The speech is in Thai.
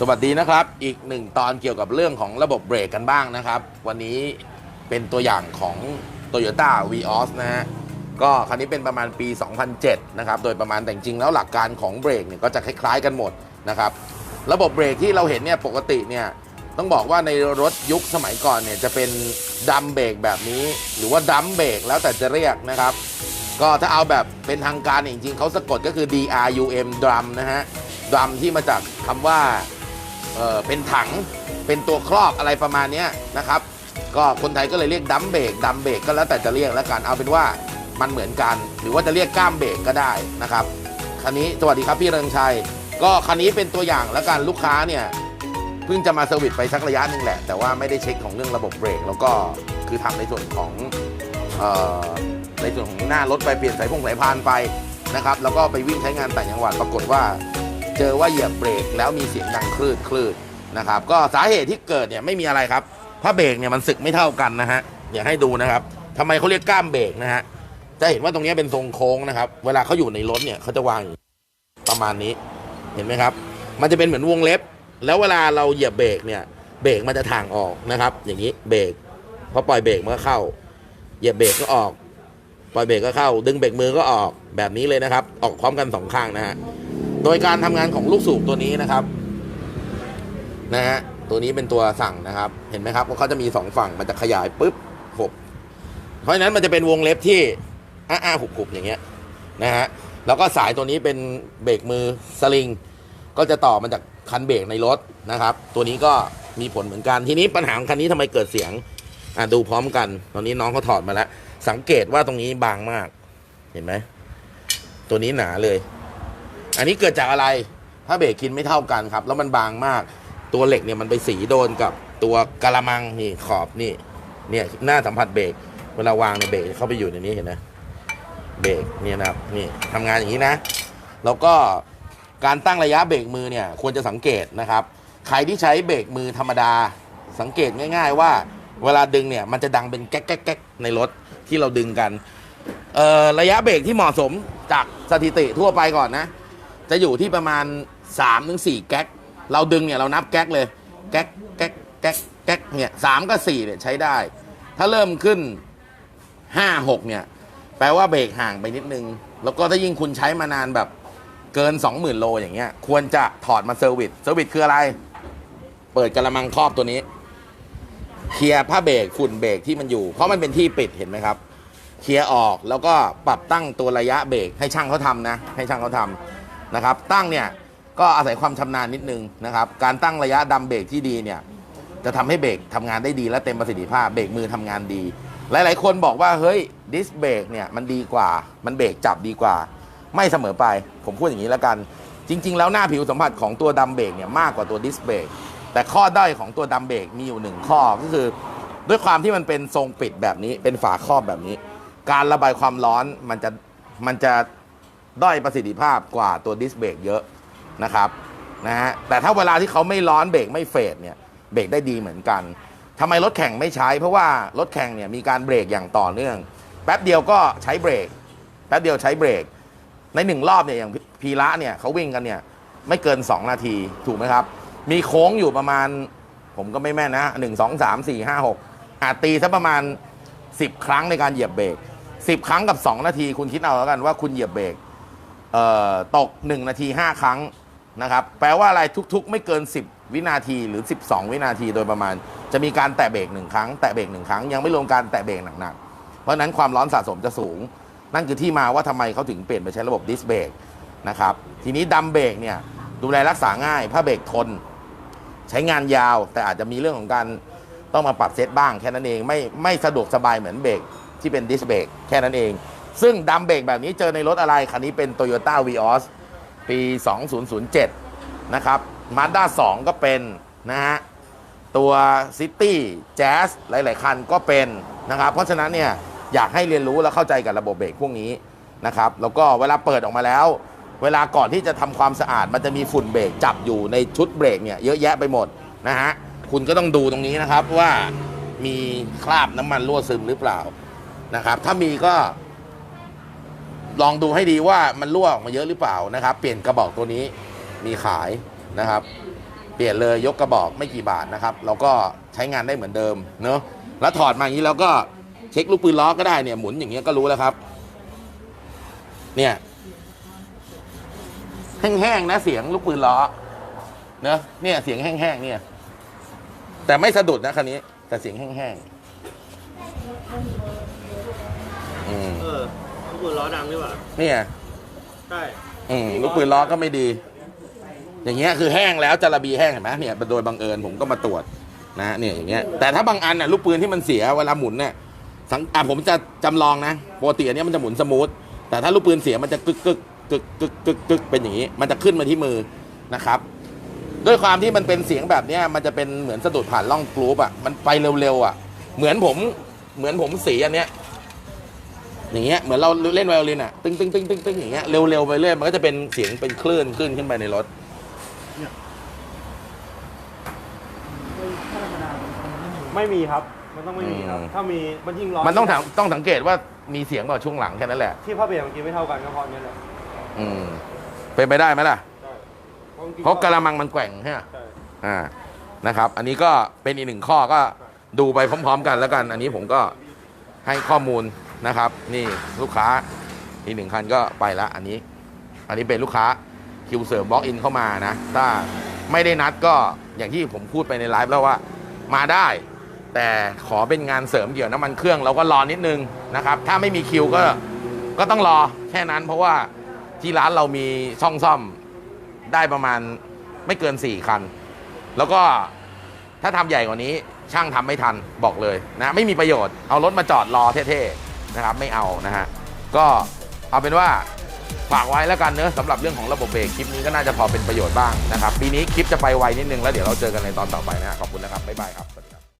สวัสดีนะครับ อีกหนึ่งตอนเกี่ยวกับเรื่องของระบบเบรกกันบ้างนะครับ วันนี้เป็นตัวอย่างของ Toyota Vios นะฮะ ก็คันนี้เป็นประมาณปี 2007 นะครับ โดยประมาณแต่จริงแล้วหลักการของเบรกเนี่ยก็จะคล้าย ๆ กันหมดนะครับ ระบบเบรกที่เราเห็นเนี่ยปกติเนี่ยต้องบอกว่าในรถยุคสมัยก่อนเนี่ยจะเป็นดัมเบรกแบบนี้ หรือว่าดัมเบรกแล้วแต่จะเรียกนะครับ ก็ถ้าเอาแบบเป็นทางการจริงๆเขาสะกดก็คือ D R U M drum นะฮะ drum ที่มาจากคำว่า เออเป็นถังเป็นตัวครอบอะไรประมาณเนี้ยนะครับ ก็คนไทยก็เลยเรียกดัมเบรกดัมเบรกก็แล้วแต่จะเรียกแล้วกันเอาเป็นว่ามันเหมือนกัน หรือว่าจะเรียกก้ามเบรกก็ได้นะครับคันนี้สวัสดีครับพี่เริงชัย ก็คันนี้เป็นตัวอย่างแล้วกันลูกค้าเนี่ยเพิ่งจะมาเซอร์วิสไปสักระยะหนึ่งแหละ แต่ว่าไม่ได้เช็คของเรื่องระบบเบรกแล้วก็คือทำในส่วนของเอ่อในส่วนของหน้ารถไปเปลี่ยนสายพงสายพานไปนะครับแล้วก็ไปวิ่งใช้งานต่างจังหวัดปรากฏว่า เจอว่าเหยียบเบรกแล้วมีเสียงดังคลืดคลืดนะครับ ก็สาเหตุที่เกิดเนี่ยไม่มีอะไรครับผ้าะเบรกเนี่ยมันสึกไม่เท่ากันนะฮะอยากให้ดูนะครับทำไมเขาเรียกก้ามเบรกนะฮะจะเห็นว่าตรงนี้เป็นทรงโค้งนะครับ เวลาเขาอยู่ในรถเนี่ยเขาจะวางอย่างประมาณนี้เห็นไหมครับ มันจะเป็นเหมือนวงเล็บ แล้วเวลาเราเหยียบเบรกเนี่ยเบรกมันจะถ่างออกนะครับ อย่างนี้เบรกพอปล่อยเบรกมันก็เข้า เหยียบเบรกก็ออก ปล่อยเบรกก็เข้า ดึงเบรกมือก็ออกแบบนี้เลยนะครับ ออกพร้อมกันสองข้างนะฮะ โดยการทำงานของลูกสูบตัวนี้นะครับนะฮะตัวนี้เป็นตัวสั่งนะครับ เห็นไหมครับว่าเขาจะมีสองฝั่งมันจะขยายปุ๊บหบเพราะฉะนั้นมันจะเป็นวงเล็บที่อ้าๆหุบๆอย่างเงี้ยนะฮะแล้วก็สายตัวนี้เป็นเบรกมือสลิง ก็จะต่อมาจากคันเบรกในรถนะครับ ตัวนี้ก็มีผลเหมือนกันทีนี้ปัญหาของคันนี้ทำไมเกิดเสียงอะดูพร้อมกัน ตอนนี้น้องเขาถอดมาแล้ว สังเกตว่าตรงนี้บางมาก เห็นไหมตัวนี้หนาเลย อันนี้เกิดจากอะไรถ้าเบรกกินไม่เท่ากันครับ แล้วมันบางมาก ตัวเหล็กเนี่ยมันไปสีโดนกับตัวกะละมังนี่ขอบนี่ เนี่ยหน้าสัมผัสเบรกเวลาวางในเบรกเข้าไปอยู่ในนี้เห็นไหมเบรกเนี่ยนะครับนี่ทำงานอย่างนี้นะ แล้วก็การตั้งระยะเบรกมือเนี่ยควรจะสังเกตนะครับ ใครที่ใช้เบรกมือธรรมดา สังเกตง่าย ๆ ว่า เวลาดึงเนี่ยมันจะดังเป็นแก๊กแก๊กแก๊กในรถที่เราดึงกันเอ่อระยะเบรกที่เหมาะสมจากสถิติทั่วไปก่อนนะ จะอยู่ที่ประมาณ3ถึง4แก๊ก เราดึงเนี่ยเรานับแก๊กเลย แก๊กแก๊กแก๊กแก๊กเนี่ยสามกับสี่เนี่ยใช้ได้ ถ้าเริ่มขึ้น 5 6 เนี่ย แปลว่าเบรกห่างไปนิดนึง แล้วก็ถ้ายิ่งคุณใช้มานานแบบเกิน 20,000 โลอย่างเงี้ย ควรจะถอดมาเซอร์วิส เซอร์วิสคืออะไร เปิดกระมังครอบตัวนี้ เคลียร์ผ้าเบรกฝุ่นเบรกที่มันอยู่ เพราะมันเป็นที่ปิดเห็นไหมครับ เคลียร์ออกแล้วก็ปรับตั้งตัวระยะเบรกให้ช่างเขาทำนะ ให้ช่างเขาทำ นะครับ ตั้งเนี่ยก็อาศัยความชำนาญนิดนึงนะครับ การตั้งระยะดำเบรกที่ดีเนี่ยจะทำให้เบรกทำงานได้ดีและเต็มประสิทธิภาพเบรกมือทำงานดี หลาย ๆ คนบอกว่าเฮ้ยดิสเบรกเนี่ยมันดีกว่า มันเบรกจับดีกว่า ไม่เสมอไป ผมพูดอย่างนี้แล้วกัน จริง ๆ แล้วหน้าผิวสัมผัสของตัวดัมเบรกเนี่ยมากกว่าตัวดิสเบรกแต่ข้อด้อยของตัวดัมเบรกมีอยู่หนึ่งข้อก็คือ ด้วยความที่มันเป็นทรงปิดแบบนี้เป็นฝาครอบแบบนี้ การระบายความร้อนมันจะมันจะ ด้อยประสิทธิภาพกว่าตัวดิสเบรกเยอะนะครับนะฮะแต่ถ้าเวลาที่เขาไม่ร้อนเบรกไม่เฟดเนี่ยเบรกได้ดีเหมือนกันทำไมรถแข่งไม่ใช้ เพราะว่ารถแข่งเนี่ยมีการเบรกอย่างต่อเนื่อง แป๊บเดียวก็ใช้เบรก แป๊บเดียวใช้เบรก ในหนึ่งรอบเนี่ยอย่างพีระเนี่ยเขาวิ่งกันเนี่ยไม่เกิน 2 นาทีถูกไหมครับ มีโค้งอยู่ประมาณ ผมก็ไม่แม่นนะหนึ่งสองสามสี่ห้าหกอาจตีสักประมาณ 10 ครั้งในการเหยียบเบรก10 ครั้งกับ 2 นาที คุณคิดเอาแล้วกันว่าคุณเหยียบเบรก เอ่อตก 1 นาที 5 ครั้งนะครับ แปลว่าอะไรทุกๆ ไม่เกิน 10 วินาทีหรือ 12 วินาทีโดยประมาณ จะมีการแตะเบรกหนึ่งครั้งแตะเบรกหนึ่งครั้งยังไม่รวมการแตะเบรกหนักๆ เพราะฉะนั้นความร้อนสะสมจะสูง นั่นคือที่มาว่าทำไมเขาถึงเปลี่ยนไปใช้ระบบดิสเบรกนะครับทีนี้ดัมเบรกเนี่ยดูแลรักษาง่ายผ้าเบรกทน ใช้งานยาวแต่อาจจะมีเรื่องของการต้องมาปรับเซตบ้างแค่นั้นเองไม่ไม่สะดวกสบายเหมือนเบรกที่เป็นดิสเบรกแค่นั้นเอง ซึ่งดัมเบรกแบบนี้เจอในรถอะไร คันนี้เป็น Toyota Vios ปี 2007 นะครับ Mazda 2ก็เป็นนะฮะตัว City Jazz หลาย ๆ คันก็เป็นนะครับ เพราะฉะนั้นเนี่ยอยากให้เรียนรู้และเข้าใจกับระบบเบรกพวกนี้นะครับ แล้วก็เวลาเปิดออกมาแล้ว เวลาก่อนที่จะทำความสะอาดมันจะมีฝุ่นเบรกจับอยู่ในชุดเบรกเนี่ยเยอะแยะไปหมดนะฮะคุณก็ต้องดูตรงนี้นะครับว่ามีคราบน้ำมันรั่วซึมหรือเปล่านะครับ ถ้ามีก็ ลองดูให้ดีว่ามันรั่วออกมาเยอะหรือเปล่านะครับ เปลี่ยนกระบอกตัวนี้มีขายนะครับ เปลี่ยนเลยยกกระบอกไม่กี่บาทนะครับเราก็ใช้งานได้เหมือนเดิมเนอะแล้วถอดมาอย่างนี้เราก็เช็คลูกปืนล้อก็ได้เนี่ยหมุนอย่างเงี้ยก็รู้แล้วครับ เนี่ยแห้งๆนะเสียงลูกปืนล้อเนอะเนี่ยเสียงแห้งๆเนี่ย แต่ไม่สะดุดนะคันนี้ แต่เสียงแห้งๆอืม เออ ลูกปืนล้อดังหรือเปล่าเนี่ยใช่อืมลูกปืนล้อก็ไม่ดี อย่างเงี้ยคือแห้งแล้วจาระบีแห้งเห็นไหมเนี่ยโดยบังเอิญผมก็มาตรวจนะเนี่ยอย่างเงี้ยแต่ถ้าบางอันน่ะลูกปืนที่มันเสียเวลาหมุนเนี่ยสังอะผมจะจำลองนะปกติอันนี้มันจะหมุนสมูทแต่ถ้าลูกปืนเสียมันจะกึกกึกกึกกึกกึกกึกเป็นอย่างนี้ มันจะขึ้นมาที่มือนะครับ ด้วยความที่มันเป็นเสียงแบบเนี้ยมันจะเป็นเหมือนสะดุดผ่านร่องกรูปอะมันไปเร็วๆอะ เหมือนผมเหมือนผมสีอันเนี้ย อย่างเงี้ยเหมือนเราเล่นไวโอลินอะตึ้งตึ้งตึ้งตึ้งตึ้งอย่างเงี้ยเร็วๆไปเรื่อยมันก็จะเป็นเสียงเป็นคลื่นขึ้นขึ้นไปในรถไม่มีครับ มันต้องไม่มีครับอืมถ้ามีมันยิ่งร้อนมันต้องถามต้องสังเกตว่ามีเสียงเปล่าช่วงหลังแค่นั้นแหละที่ผ้าเบี่ยงเมื่อกี้ไม่เท่ากันก็เพราะอันนี้แหละอืมเป็นไปได้ไหมล่ะใช่เพราะจงๆเพราะกระมังมันแกว่งใช่ไหมใช่อ่านะครับ อันนี้ก็เป็นอีกหนึ่งข้อก็ดูไปพร้อม ๆ กันแล้วกัน อันนี้ผมก็ให้ข้อมูล นะครับ นี่ลูกค้าอีกหนึ่งคันก็ไปละอันนี้ อันนี้เป็นลูกค้าคิวเสริมบล็อกอินเข้ามานะ ถ้าไม่ได้นัดก็อย่างที่ผมพูดไปในไลฟ์แล้วว่ามาได้ แต่ขอเป็นงานเสริมเกี่ยวน้ำมันเครื่องเราก็รอนิดนึงนะครับ ถ้าไม่มีคิวก็ก็ต้องรอแค่นั้น เพราะว่าที่ร้านเรามีช่องซ่อมได้ประมาณไม่เกิน 4 คัน แล้วก็ถ้าทำใหญ่กว่านี้ช่างทำไม่ทันบอกเลยนะ ไม่มีประโยชน์เอารถมาจอดรอเท่ๆ นะครับไม่เอานะฮะก็เอาเป็นว่าฝากไว้แล้วกันเนอะสำหรับเรื่องของระบบเบรกคลิปนี้ก็น่าจะพอเป็นประโยชน์บ้างนะครับปีนี้คลิปจะไปไวนิดนึงแล้วเดี๋ยวเราเจอกันในตอนต่อไปนะฮะขอบคุณนะครับบ๊ายบายครับ